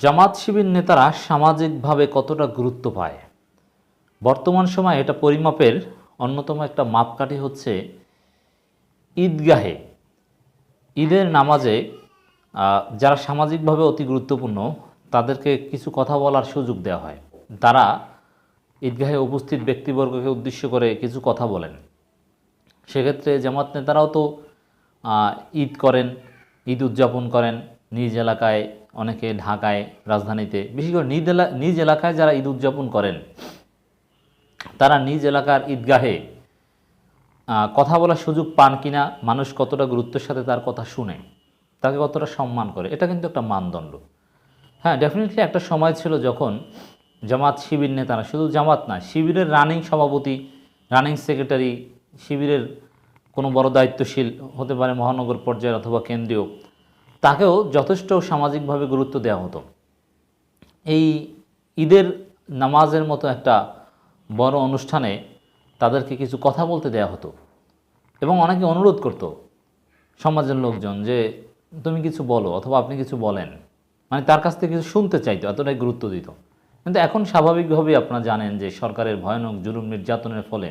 জামাত শিবির নেতারা সামাজিকভাবে কতটা গুরুত্ব পায়? বর্তমান সময়ে এটা পরিমাপের অন্যতম একটা মাপকাঠি হচ্ছে ঈদগাহে। ঈদের নামাজে যারা সামাজিকভাবে অতি গুরুত্বপূর্ণ, তাদেরকে কিছু কথা বলার সুযোগ দেওয়া হয়। তারা ঈদগাহে উপস্থিত ব্যক্তিবর্গকে উদ্দেশ্য করে কিছু কথা বলেন। সেক্ষেত্রে জামাত নেতারাও তো ঈদ করেন, ঈদ উদযাপন করেন নিজ এলাকায়। অনেকে ঢাকায় রাজধানীতে, বিশেষ করে নিজ এলা, নিজ এলাকায় যারা ঈদ উদযাপন করেন, তারা নিজ এলাকার ঈদগাহে কথা বলার সুযোগ পান কিনা, মানুষ কতটা গুরুত্বের সাথে তার কথা শুনে, তাকে কতটা সম্মান করে, এটা কিন্তু একটা মানদণ্ড। হ্যাঁ ডেফিনেটলি একটা সময় ছিল যখন জামাত শিবির নেতারা শুধু জামাত না, শিবিরের রানিং সভাপতি রানিং সেক্রেটারি শিবিরের কোনো বড় দায়িত্বশীল হতে পারে মহানগর পর্যায়ের অথবা কেন্দ্রীয় তাকেও যথেষ্ট সামাজিকভাবে গুরুত্ব দেওয়া হতো। এই ঈদের নামাজের মতো একটা বড় অনুষ্ঠানে তাদেরকে কিছু কথা বলতে দেওয়া হতো এবং অনেকে অনুরোধ করতো সমাজের লোকজন যে, তুমি কিছু বলো অথবা আপনি কিছু বলেন। মানে তার কাছ থেকে কিছু শুনতে চাইতো, এতটাই গুরুত্ব দিত। কিন্তু এখন স্বাভাবিকভাবেই আপনারা জানেন যে, সরকারের ভয়ানক জুলুম নির্যাতনের ফলে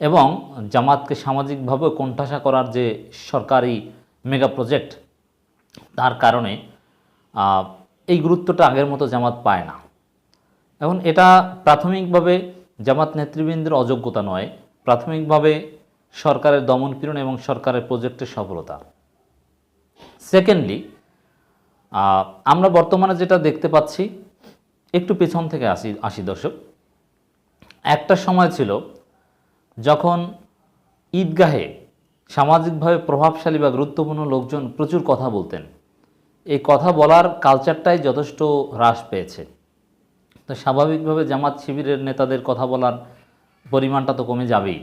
এবং জামাতকে সামাজিকভাবে কোণঠাসা করার যে সরকারি মেগা প্রজেক্ট তার কারণে এই গুরুত্বটা আগের মতো জামাত পায় না। এখন এটা প্রাথমিকভাবে জামাত নেতৃবৃন্দের অযোগ্যতা নয়, প্রাথমিকভাবে সরকারের দমনপীড়ন এবং সরকারের প্রজেক্টের সফলতা। সেকেন্ডলি আমরা বর্তমানে যেটা দেখতে পাচ্ছি, একটু পেছন থেকে আসি আসি দর্শক। একটা সময় ছিল যখন ঈদগাহে সামাজিকভাবে প্রভাবশালী বা গুরুত্বপূর্ণ লোকজন প্রচুর কথা বলতেন। এই কথা বলার কালচারটাই যথেষ্ট হ্রাস পেয়েছে। তো স্বাভাবিকভাবে জামাত শিবিরের নেতাদের কথা বলার পরিমাণটা তো কমে যাবেই।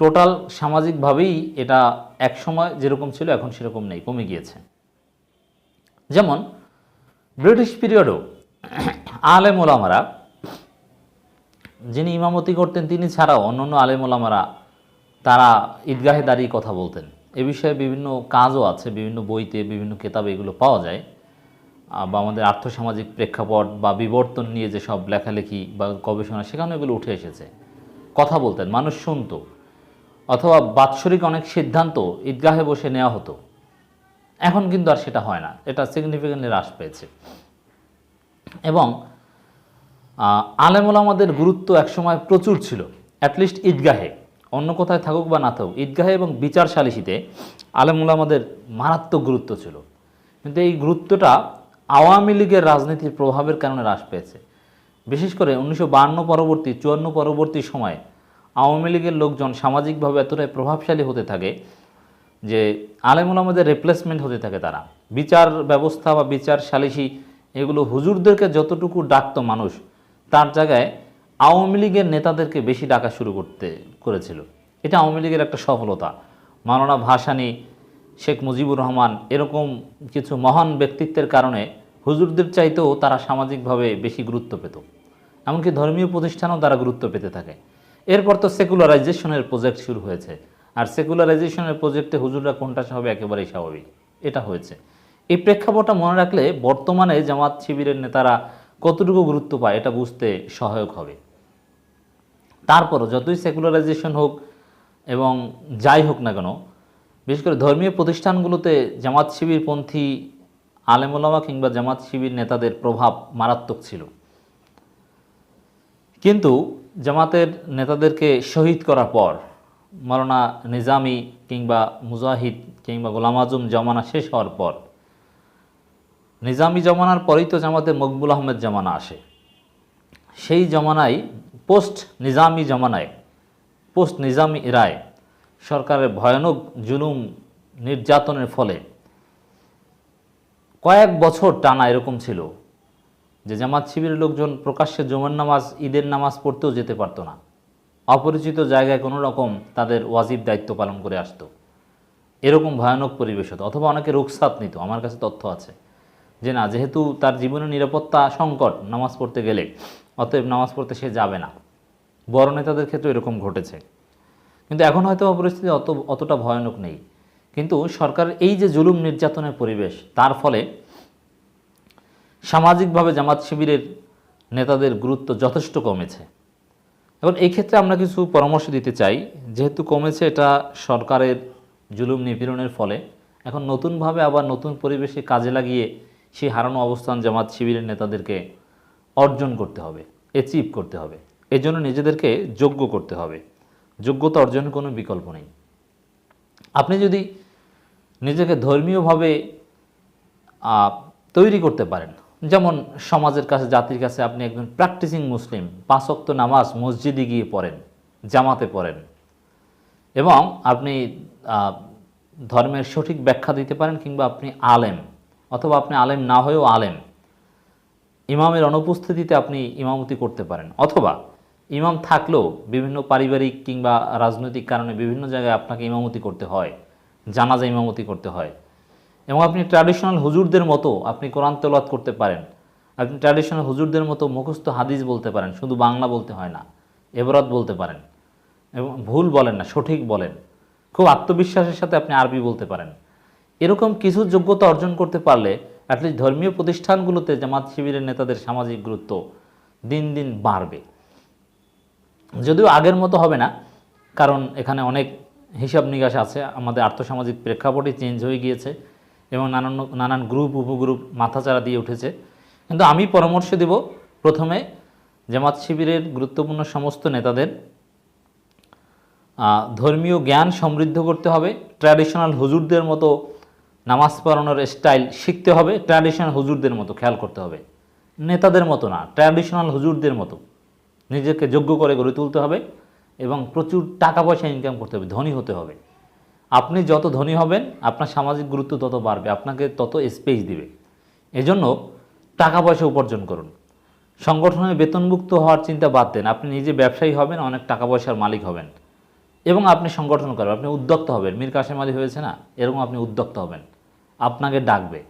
টোটাল সামাজিকভাবেই এটা এক সময় যেরকম ছিল, এখন সেরকম নেই, কমে গিয়েছে। যেমন ব্রিটিশ পিরিয়ডও আলেম ওলামারা, যিনি ইমামতি করতেন, তিনি ছাড়াও অন্যান্য আলেম ওলামারা তারা ঈদগাহে দাঁড়িয়ে কথা বলতেন। এ বিষয়ে বিভিন্ন কাজও আছে, বিভিন্ন বইতে, বিভিন্ন কেতাবে এগুলো পাওয়া যায়। বা আমাদের আর্থসামাজিক প্রেক্ষাপট বা বিবর্তন নিয়ে যে সব লেখালেখি বা গবেষণা সেখানে এগুলো উঠে এসেছে। কথা বলতেন, মানুষ শুনত। অথবা বাৎসরিক অনেক সিদ্ধান্ত ঈদগাহে বসে নেওয়া হতো। এখন কিন্তু আর সেটা হয় না। এটা সিগনিফিকেন্টলি হ্রাস পেয়েছে। এবং আলেমুল আমাদের গুরুত্ব একসময় প্রচুর ছিল অ্যাটলিস্ট ঈদগাহে। অন্য কোথায় থাকুক বা না থাকুক, ঈদগাহে এবং বিচার সালিসিতে আলেমুল আমাদের মারাত্মক গুরুত্ব ছিল। কিন্তু এই গুরুত্বটা আওয়ামী লীগের রাজনীতির প্রভাবের কারণে হ্রাস পেয়েছে। বিশেষ করে উনিশশো পরবর্তী, চুয়ান্ন পরবর্তী সময়ে আওয়ামী লীগের লোকজন সামাজিকভাবে এতটাই প্রভাবশালী হতে থাকে যে আলেমুল আমাদের রিপ্লেসমেন্ট হতে থাকে তারা। বিচার ব্যবস্থা বা বিচার সালিসি এগুলো হুজুরদেরকে যতটুকু ডাকতো মানুষ, তার জায়গায় আওয়ামী লীগের নেতাদেরকে বেশি ডাকা শুরু করতে করেছিল। এটা আওয়ামী লীগের একটা সফলতা। মাওলানা ভাসানী, শেখ মুজিবুর রহমান এরকম কিছু মহান ব্যক্তিত্বের কারণে হুজুরদের চাইতেও তারা সামাজিকভাবে বেশি গুরুত্ব পেত। এমনকি ধর্মীয় প্রতিষ্ঠানও তারা গুরুত্ব পেতে থাকে। এরপর তো সেকুলারাইজেশনের প্রজেক্ট শুরু হয়েছে। আর সেকুলারাইজেশনের প্রজেক্টে হুজুররা কোনটা হবে একেবারেই স্বাভাবিক। এটা হয়েছে। এই প্রেক্ষাপটটা মনে রাখলে বর্তমানে জামাত শিবিরের নেতারা কতটুকু গুরুত্ব পায় এটা বুঝতে সহায়ক হবে। তারপরও যতই সেকুলারাইজেশন হোক এবং যাই হোক না কেন, বিশেষ করে ধর্মীয় প্রতিষ্ঠানগুলোতে জামাত শিবিরপন্থী আলেমোলামা কিংবা জামাত শিবির নেতাদের প্রভাব মারাত্মক ছিল। কিন্তু জামাতের নেতাদেরকে শহীদ করার পর মৌলানা নিজামি কিংবা মুজাহিদ কিংবা গোলাম আজম জমানা শেষ হওয়ার পর, নিজামি জমানার পরেই তো জামাতে মকবুল আহমেদ জমানা আসে। সেই জমানায় পোস্ট নিজামি জমানায় পোস্ট নিজামি এরায় সরকারের ভয়ানক জুলুম নির্যাতনের ফলে কয়েক বছর টানা এরকম ছিল যে জামাত শিবিরের লোকজন প্রকাশ্যে জুমার নামাজ, ঈদের নামাজ পড়তেও যেতে পারতো না। অপরিচিত জায়গায় কোনো রকম তাদের ওয়াজিব দায়িত্ব পালন করে আসতো। এরকম ভয়ানক পরিবেশ হতো, অথবা অনেকে রুখসাত নিত, আমার কাছে তথ্য আছে। যে না, যেহেতু তার জীবনের নিরাপত্তা সংকট, নামাজ পড়তে গেলে অতএব নামাজ পড়তে সে যাবে না। বড় নেতাদের ক্ষেত্রে এরকম ঘটেছে। কিন্তু এখন হয়তো পরিস্থিতি অত, অতটা ভয়ানক নেই। কিন্তু সরকারের এই যে জুলুম নির্যাতনের পরিবেশ, তার ফলে সামাজিকভাবে জামাত শিবিরের নেতাদের গুরুত্ব যথেষ্ট কমেছে। এখন এই ক্ষেত্রে আমরা কিছু পরামর্শ দিতে চাই। যেহেতু কমেছে, এটা সরকারের জুলুম নিপীড়নের ফলে। এখন নতুনভাবে আবার নতুন পরিবেশে কাজে লাগিয়ে সেই হারানো অবস্থান জামাত শিবিরের নেতাদেরকে অর্জন করতে হবে অ্যাচিভ করতে হবে। এজন্য নিজেদেরকে যোগ্য করতে হবে। যোগ্যতা অর্জনের কোনো বিকল্প নেই। আপনি যদি নিজেকে ধর্মীয়ভাবে তৈরি করতে পারেন, যেমন সমাজের কাছে, জাতির কাছে আপনি একজন প্র্যাকটিসিং মুসলিম পাঁচক্ত নামাজ মসজিদে গিয়ে পড়েন, জামাতে পড়েন এবং আপনি ধর্মের সঠিক ব্যাখ্যা দিতে পারেন কিংবা আপনি আলেম, অথবা আপনি আলেম না হয়েও আলেম। ইমামের অনুপস্থিতিতে আপনি ইমামতি করতে পারেন। অথবা ইমাম থাকলেও বিভিন্ন পারিবারিক কিংবা রাজনৈতিক কারণে বিভিন্ন জায়গায় আপনাকে ইমামতি করতে হয়, জানাজা ইমামতি করতে হয়। এবং আপনি ট্র্যাডিশনাল হুজুরদের মতো আপনি কোরআন তেলাওয়াত করতে পারেন। আপনি ট্র্যাডিশনাল হুজুরদের মতো মুখস্থ হাদিস বলতে পারেন, শুধু বাংলা বলতে হয় না, এবরাত বলতে পারেন। এবং ভুল বলেন না, সঠিক বলেন। খুব আত্মবিশ্বাসের সাথে আপনি আরবি বলতে পারেন। এরকম কিছু যোগ্যতা অর্জন করতে পারলে অ্যাটলিস্ট ধর্মীয় প্রতিষ্ঠানগুলোতে জামাত শিবিরের নেতাদের সামাজিক গুরুত্ব দিন দিন বাড়বে। যদিও আগের মতো হবে না, কারণ এখানে অনেক হিসাব নিকাশ আছে, আমাদের আর্থসামাজিক প্রেক্ষাপটই চেঞ্জ হয়ে গিয়েছে এবং নানান নানান গ্রুপ উপগ্রুপ মাথাচাড়া দিয়ে উঠেছে। কিন্তু আমি পরামর্শ দেব, প্রথমে জামাত শিবিরের গুরুত্বপূর্ণ সমস্ত নেতাদের ধর্মীয় জ্ঞান সমৃদ্ধ করতে হবে ট্র্যাডিশনাল হুজুরদের মতো নামাজ পড়ানোর স্টাইল শিখতে হবে ট্র্যাডিশনাল হুজুরদের মতো খেয়াল করতে হবে। নেতাদের মতো না ট্র্যাডিশনাল হুজুরদের মতো। নিজেকে যোগ্য করে গড়ে তুলতে হবে এবং প্রচুর টাকা পয়সা ইনকাম করতে হবে, ধনী হতে হবে। আপনি যত ধনী হবেন, আপনার সামাজিক গুরুত্ব তত বাড়বে, আপনাকে তত স্পেস দিবে। এজন্য টাকা পয়সা উপার্জন করুন। সংগঠনে বেতনভুক্ত হওয়ার চিন্তা বাদ দেন, আপনি নিজে ব্যবসায়ী হবেন, অনেক টাকা পয়সার মালিক হবেন। এবং আপনি সংগঠন করবেন আপনি উদ্যোক্তা হবেন। মীর কাশেম আলী হয়েছে না? এরকম আপনি উদ্যোক্তা হবেন। আপনাকে ডাকবে।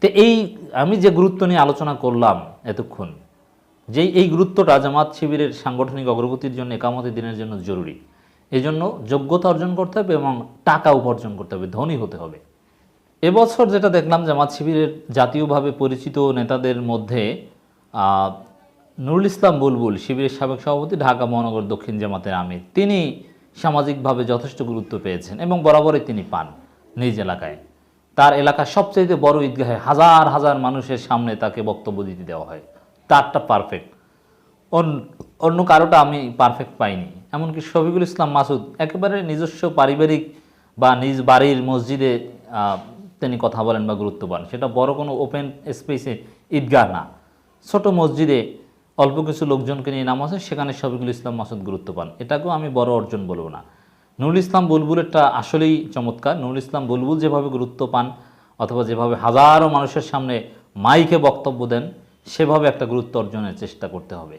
তো এই আমি যে গুরুত্ব নিয়ে আলোচনা করলাম এতক্ষণ, যেই এই গুরুত্বটা জামাত শিবিরের সাংগঠনিক অগ্রগতির জন্য একামতি দিনের জন্য জরুরি। এই জন্য যোগ্যতা অর্জন করতে হবে এবং টাকা উপার্জন করতে হবে, ধনী হতে হবে। এবছর যেটা দেখলাম জামাত শিবিরের জাতীয়ভাবে পরিচিত নেতাদের মধ্যে নুরুল ইসলাম বুলবুল শিবিরের সাবেক সভাপতি, ঢাকা মহানগর দক্ষিণ জামাতের আমির। তিনি সামাজিকভাবে যথেষ্ট গুরুত্ব পেয়েছেন এবং বরাবরই তিনি পান নিজ এলাকায়। তার এলাকার সবচেয়ে বড় ঈদগাহে হাজার হাজার মানুষের সামনে তাকে বক্তব্য দিতে দেওয়া হয়। তারটা পারফেক্ট অন্য কারোটা আমি পারফেক্ট পাইনি। এমনকি শফিকুল ইসলাম মাসুদ একেবারে নিজস্ব পারিবারিক বা নিজ বাড়ির মসজিদে তিনি কথা বলেন বা গুরুত্ব পান সেটা বড় কোনো ওপেন স্পেসে ঈদগাহ না। ছোট মসজিদে অল্প কিছু লোকজনকে নিয়ে হয়, সেখানে শফিকুল ইসলাম মাসুদ গুরুত্ব পান। এটাকেও আমি বড় অর্জন বলব না। নুরুল ইসলাম বুলবুলেরটা আসলেই চমৎকার। নুরুল ইসলাম বুলবুল যেভাবে গুরুত্ব পান অথবা যেভাবে হাজারো মানুষের সামনে মাইকে বক্তব্য দেন, সেভাবে একটা গুরুত্ব অর্জনের চেষ্টা করতে হবে।